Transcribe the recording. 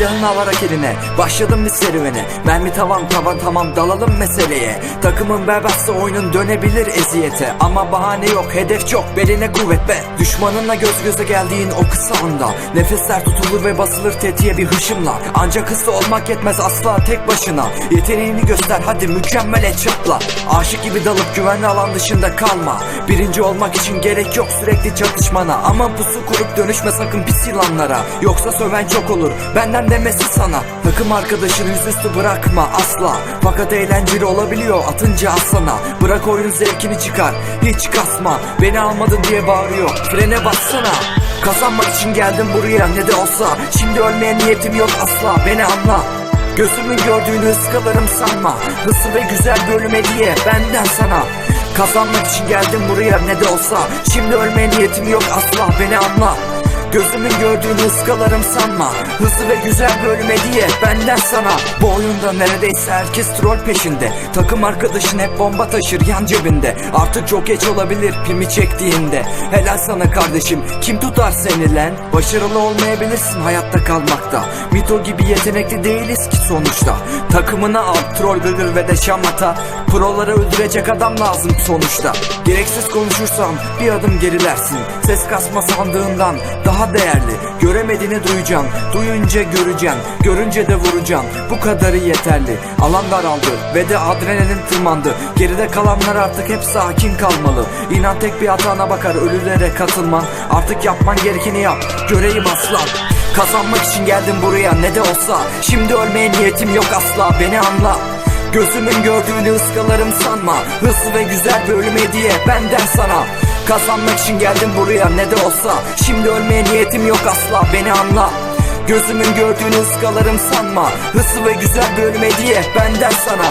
Silahını alarak eline. Başladım bir serüvene. Mermi tavan tavan tamam dalalım meseleye. Takımın berbatsa oyunun dönebilir eziyete. Ama bahane yok hedef çok beline kuvvet be Düşmanınla göz göze geldiğin o kısa anda. Nefesler tutulur ve basılır tetiğe bir hışımla. Ancak hızlı olmak yetmez asla tek başına. Yeteneğini göster hadi mükemmel çatla Aşık gibi dalıp güvenli alan dışında kalma. Birinci olmak için gerek yok sürekli çatışmana. Aman pusu kurup dönüşme sakın pis yılanlara. Yoksa söven çok olur. Benden demesi sana. Takım arkadaşını yüzüstü bırakma asla. Fakat eğlenceli olabiliyor atınca aslana. Bırak oyunun zevkini çıkar hiç kasma. Beni almadın diye bağırıyor frene bassana. Kazanmak için geldim buraya ne de olsa. Şimdi ölmeye niyetim yok asla. Beni anla. Gözümün gördüğünü ıskalarım sanma. Hızlı ve güzel bölüm hediye benden sana. Kazanmak için geldim buraya ne de olsa. Şimdi ölmeye niyetim yok asla. Beni anla Gözümün gördüğünü ıskalarım sanma. Hızlı ve güzel bölüm hediye benden sana. Bu oyunda neredeyse herkes troll peşinde. Takım arkadaşın hep bomba taşır yan cebinde. Artık çok geç olabilir pimi çektiğinde. Helal sana kardeşim kim tutar seni lan? Başarılı olmayabilirsin hayatta kalmakta. Mito gibi yetenekli değiliz ki sonuçta. Takımına al troll gıgır ve de şamata. Proları öldürecek adam lazım sonuçta. Gereksiz konuşursam bir adım gerilersin. Ses kasma sandığından daha değerli. Göremediğini duyacağım. Duyunca göreceğim. Görünce de vuracağım. Bu kadarı yeterli. Alan daraldı ve de adrenalin tırmandı. Geride kalanlar artık hep sakin kalmalı. İnan tek bir hatana bakar ölülere katılman. Artık yapman gerekeni yap. Göreyim aslan Kazanmak için geldim buraya ne de olsa. Şimdi ölmeye niyetim yok asla. Beni anla. Gözümün gördüğünü ıskalarım sanma. Hızlı ve güzel bir ölüm hediye benden sana Kazanmak için geldim buraya ne de olsa. Şimdi ölmeye niyetim yok asla beni anla. Gözümün gördüğünü ıskalarım sanma. Hızlı ve güzel bir ölüm hediye benden sana